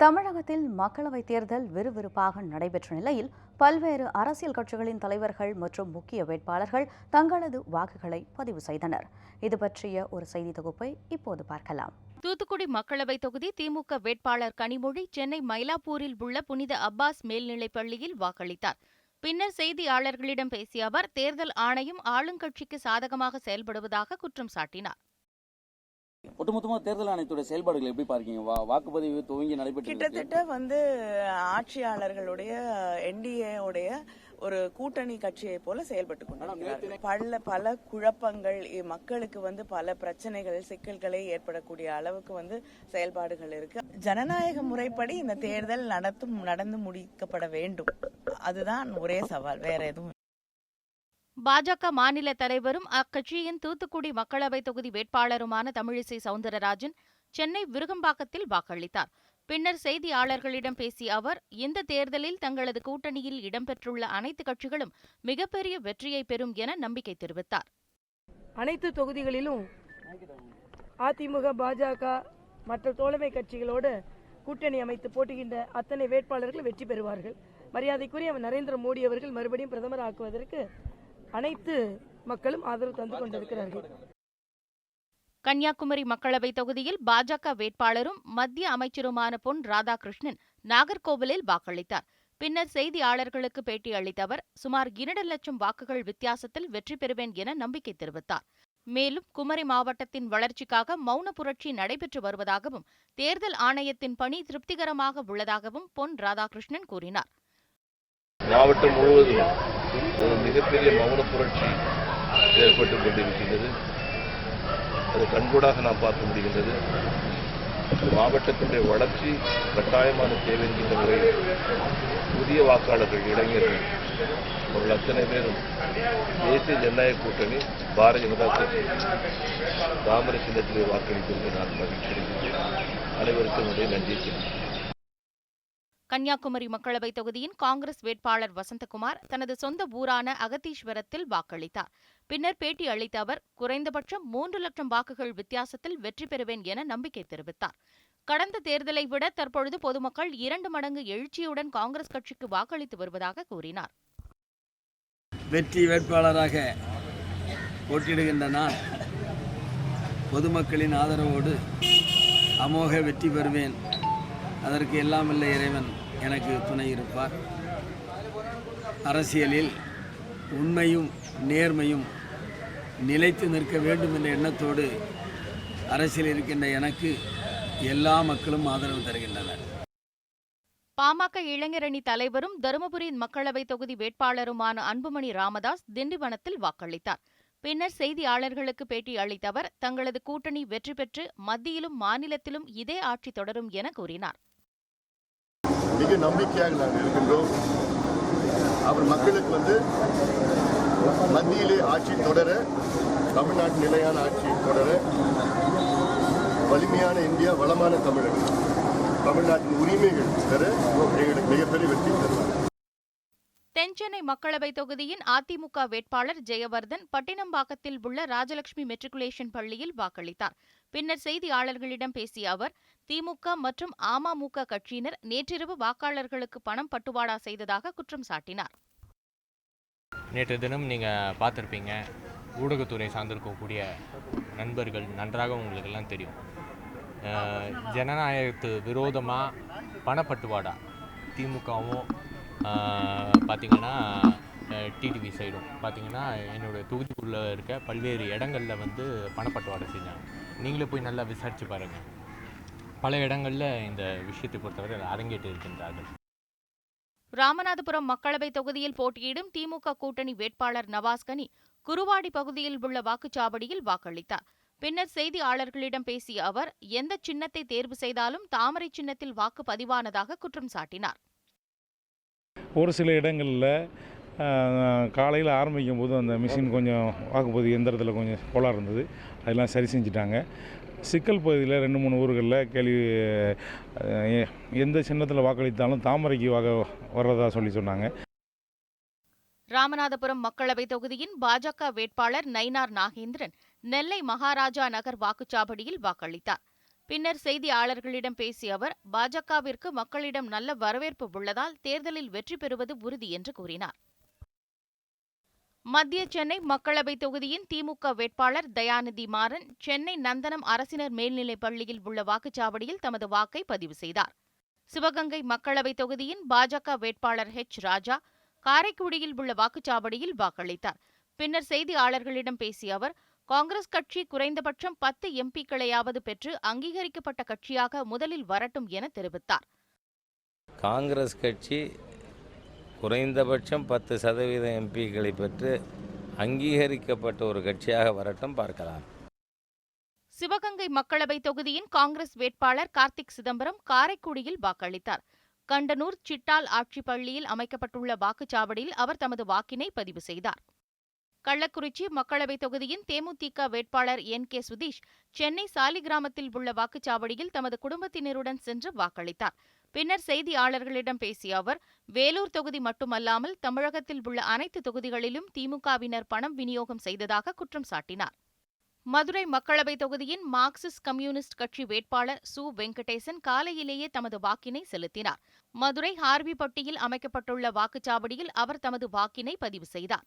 தமிழகத்தில் மக்களவைத் தேர்தல் விறுவிறுப்பாக நடைபெற்ற நிலையில் பல்வேறு அரசியல் கட்சிகளின் தலைவர்கள் மற்றும் முக்கிய வேட்பாளர்கள் தங்களது வாக்குகளை பதிவு செய்தனர். இது பற்றிய ஒரு செய்தி தொகுப்பை இப்போது பார்க்கலாம். தூத்துக்குடி மக்களவைத் தொகுதி திமுக வேட்பாளர் கனிமொழி சென்னை மயிலாப்பூரில் உள்ள புனித அப்பாஸ் மேல்நிலைப் பள்ளியில் வாக்களித்தார். பின்னர் செய்தியாளர்களிடம் பேசிய அவர் தேர்தல் ஆணையம் ஆளுங்கட்சிக்கு சாதகமாக செயல்படுவதாக குற்றம் சாட்டினார். ஒட்டுமொத்தமா தேர்தல் ஆணையத்துடைய செயல்பாடுகள் எப்படி பார்க்கீங்க? வா- வாக்குப்பதிவு துவங்கி நடைபெற்று கிட்டத்தட்ட வந்து ஆட்சியாளர்களுடைய என்டிஏ உடைய ஒரு கூட்டணி கட்சியை போல செயல்பட்டு கொண்டிருக்கிறார்கள். பல பல குழப்பங்கள் மக்களுக்கு வந்து பல பிரச்சனைகள் சிக்கல்களை ஏற்படக்கூடிய அளவுக்கு வந்து செயல்பாடுகள் இருக்கு. ஜனநாயக முறைப்படி இந்த தேர்தல் நடத்தும் நடந்து முடிக்கப்பட வேண்டும். அதுதான் ஒரே சவால். வேற எதுவும் பாஜக மாநில தலைவரும் அக்கட்சியின் தூத்துக்குடி மக்களவை தொகுதி வேட்பாளருமான தமிழிசை சவுந்தரராஜன் சென்னை விருகம்பாக்கத்தில் வாக்களித்தார். பின்னர் செய்தியாளர்களிடம் பேசிய அவர் இந்த தேர்தலில் தங்களது கூட்டணியில் இடம்பெற்றுள்ள அனைத்து கட்சிகளும் மிகப்பெரிய வெற்றியை பெறும் என நம்பிக்கை தெரிவித்தார். அனைத்து தொகுதிகளிலும் அதிமுக பாஜக மற்ற தோழமை கட்சிகளோடு கூட்டணி அமைத்து போட்டுகின்ற அத்தனை வேட்பாளர்கள் வெற்றி பெறுவார்கள். மரியாதைக்குரிய நரேந்திர மோடி அவர்கள் மறுபடியும் பிரதமர் ஆக்குவதற்கு அனைத்து மக்களும் ஆதரவு தந்து கொண்டிருக்கிறார்கள். கன்னியாகுமரி மக்களவை தொகுதியில் பாஜக வேட்பாளரும் மத்திய அமைச்சருமான பொன் ராதாகிருஷ்ணன் நாகர்கோவிலில் வாக்களித்தார். பின்னர் செய்தியாளர்களுக்கு பேட்டி அளித்த அவர் சுமார் இரண்டு லட்சம் வாக்குகள் வித்தியாசத்தில் வெற்றி பெறுவேன் என நம்பிக்கை தெரிவித்தார். மேலும் குமரி மாவட்டத்தின் வளர்ச்சிக்காக மௌன புரட்சி நடைபெற்று வருவதாகவும் தேர்தல் ஆணையத்தின் பணி திருப்திகரமாக உள்ளதாகவும் பொன் ராதாகிருஷ்ணன் கூறினார். மாவட்டம் முழுவதும் ஒரு மிகப்பெரிய மௌன புரட்சி ஏற்பட்டுக் கொண்டிருக்கின்றது. அது கண்கூடாக நாம் பார்க்க முடிகின்றது. மாவட்டத்தினுடைய வளர்ச்சி கட்டாயமான தேவை என்கின்ற முறையில் புதிய வாக்காளர்கள் இளைஞர்கள் அவர்கள் அத்தனை பேரும் தேசிய ஜனநாயக கூட்டணி பாரதிய ஜனதா கட்சி தாமரை சின்னத்திலே வாக்களித்தது நான் மகிழ்ச்சி அனைவருக்கும் என்னுடைய நன்றியை தெரிவிக்கிறேன் கன்னியாகுமரி மக்களவை தொகுதியின் காங்கிரஸ் வேட்பாளர் வசந்தகுமார் தனது சொந்த ஊரான அகத்தீஸ்வரத்தில் வாக்களித்தார். பின்னர் பேட்டி அளித்த அவர் குறைந்தபட்சம் மூன்று லட்சம் வாக்குகள் வித்தியாசத்தில் வெற்றி பெறுவேன் என நம்பிக்கை தெரிவித்தார். கடந்த தேர்தலை விட தற்பொழுது பொதுமக்கள் இரண்டு மடங்கு எழுச்சியுடன் காங்கிரஸ் கட்சிக்கு வாக்களித்து வருவதாக கூறினார். வெற்றி வேட்பாளராக போட்டியிடுகின்ற நான் பொதுமக்களின் ஆதரவோடு அமோக வெற்றி பெறுவேன். அதற்கு எல்லாம் இல்லை இறைவன். எனக்கு துணை இருப்பார். அரசியலில் உண்மையும் நேர்மையும் நிலைத்து நிற்க வேண்டும் என்ற எண்ணத்தோடு அரசியல் இருக்கின்ற எனக்கு எல்லா மக்களும் ஆதரவு தருகின்றனர். பாமக இளைஞரணி தலைவரும் தருமபுரி மக்களவைத் தொகுதி வேட்பாளருமான அன்புமணி ராமதாஸ் திண்டிவனத்தில் வாக்களித்தார். பின்னர் செய்தியாளர்களுக்கு பேட்டி அளித்த அவர் தங்களது கூட்டணி வெற்றி பெற்று மத்தியிலும் மாநிலத்திலும் இதே ஆட்சி தொடரும் என கூறினார். மிக நம்பிக்கையாக நாங்கள் இருக்கின்றோம். அவர் மக்களுக்கு வந்து மத்தியிலே ஆட்சி தொடர தமிழ்நாட்டு நிலையான ஆட்சி தொடர வலிமையான இந்தியா வளமான தமிழகம் தமிழ்நாட்டின் உரிமைகள் பெற எங்களுக்கு மிகப்பெரிய வெற்றி தருவார். தென்சென்னை மக்களவை தொகுதியின் அதிமுக வேட்பாளர் ஜெயவர்தன் பட்டினம்பாக்கத்தில் உள்ள ராஜலட்சுமி மெட்ரிகுலேஷன் பள்ளியில் வாக்களித்தார். பின்னர் செய்தியாளர்களிடம் பேசிய அவர் திமுக மற்றும் அமமுக கட்சியினர் நேற்றிரவு வாக்காளர்களுக்கு பணம் பட்டுவாடா செய்ததாக குற்றம் சாட்டினார். நேற்று தினம் நீங்கள் பார்த்துருப்பீங்க. ஊடகத்துறை சார்ந்திருக்கக்கூடிய நண்பர்கள் நன்றாக உங்களுக்கெல்லாம் தெரியும். ஜனநாயகத்து விரோதமாக பணப்பட்டுவாடா திமுகவும் பார்த்திங்கன்னா டிடிவி சைடும் பார்த்திங்கன்னா என்னோடய தொகுதிக்குள்ளே இருக்க பல்வேறு இடங்களில் வந்து பணப்பட்டுவாடை செஞ்சாங்க. நீங்களே போய் நல்லா விசாரித்து பாருங்கள் பல இடங்களில் இந்த விஷயத்தை பொறுத்தவரை அரங்கேற்று இருக்கின்றார்கள். ராமநாதபுரம் மக்களவை தொகுதியில் போட்டியிடும் திமுக கூட்டணி வேட்பாளர் நவாஸ்கனி குருவாடி பகுதியில் உள்ள வாக்குச்சாவடியில் வாக்களித்தார். பின்னர் செய்தியாளர்களிடம் பேசிய அவர் எந்த சின்னத்தை தேர்வு செய்தாலும் தாமரை சின்னத்தில் வாக்கு பதிவானதாக குற்றம் சாட்டினார். ஒரு சில இடங்களில் காலையில் ஆரம்பிக்கும் போது அந்த மிஷின் கொஞ்சம் வாக்குப்பதிவு எந்திரத்தில் கொஞ்சம் கோளாறு இருந்தது. அதெல்லாம் சரி செஞ்சுட்டாங்க. சிக்கல் பகுதியில் ரெண்டு மூணு ஊர்களில் கேள்வி எந்த சின்னத்தில் வாக்களித்தாலும் தாமரைக்கு வாக வர்றதா சொல்லி சொன்னாங்க. ராமநாதபுரம் மக்களவைத் தொகுதியின் பாஜக வேட்பாளர் நயினார் நாகேந்திரன் நெல்லை மகாராஜா நகர் வாக்குச்சாவடியில் வாக்களித்தார். பின்னர் செய்தியாளர்களிடம் பேசிய அவர் பாஜகவிற்கு மக்களிடம் நல்ல வரவேற்பு உள்ளதால் தேர்தலில் வெற்றி பெறுவது உறுதி என்று கூறினார். மத்திய சென்னை மக்களவைத் தொகுதியின் திமுக வேட்பாளர் தயாநிதி மாறன் சென்னை நந்தனம் அரசினர் மேல்நிலைப் பள்ளியில் உள்ள வாக்குச்சாவடியில் தமது வாக்கை பதிவு செய்தார். சிவகங்கை மக்களவைத் தொகுதியின் பாஜக வேட்பாளர் ஹெச் ராஜா காரைக்குடியில் உள்ள வாக்குச்சாவடியில் வாக்களித்தார். பின்னர் செய்தியாளர்களிடம் பேசிய அவர் காங்கிரஸ் கட்சி குறைந்தபட்சம் பத்து எம்பிக்களையாவது பெற்று அங்கீகரிக்கப்பட்ட கட்சியாக முதலில் வரட்டும் என தெரிவித்தார். காங்கிரஸ் கட்சி குறைந்தபட்சம் பத்து சதவீத எம்பிக்களை பெற்று அங்கீகரிக்கப்பட்ட ஒரு கட்சியாக வரட்டும் பார்க்கலாம். சிவகங்கை மக்களவைத் தொகுதியின் காங்கிரஸ் வேட்பாளர் கார்த்திக் சிதம்பரம் காரைக்குடியில் வாக்களித்தார். கண்டனூர் சிட்டால் ஆட்சிப் பள்ளியில் அமைக்கப்பட்டுள்ள வாக்குச்சாவடியில் அவர் தமது வாக்கினை பதிவு செய்தார். கள்ளக்குறிச்சி மக்களவைத் தொகுதியின் தேமுதிக வேட்பாளர் என். கே. சுதீஷ் சென்னை சாலிகிராமத்தில் உள்ள வாக்குச்சாவடியில் தமது குடும்பத்தினருடன் சென்று வாக்களித்தார். பின்னர் செய்தியாளர்களிடம் பேசிய அவர் வேலூர் தொகுதி மட்டுமல்லாமல் தமிழகத்தில் உள்ள அனைத்து தொகுதிகளிலும் திமுகவினர் பணம் விநியோகம் செய்ததாக குற்றம் சாட்டினார். மதுரை மக்களவைத் தொகுதியின் மார்க்சிஸ்ட் கம்யூனிஸ்ட் கட்சி வேட்பாளர் சு. வெங்கடேசன் காலையிலேயே தமது வாக்கினை செலுத்தினார். மதுரை ஹார்விப்பட்டியில் அமைக்கப்பட்டுள்ள வாக்குச்சாவடியில் அவர் தமது வாக்கினை பதிவு செய்தார்.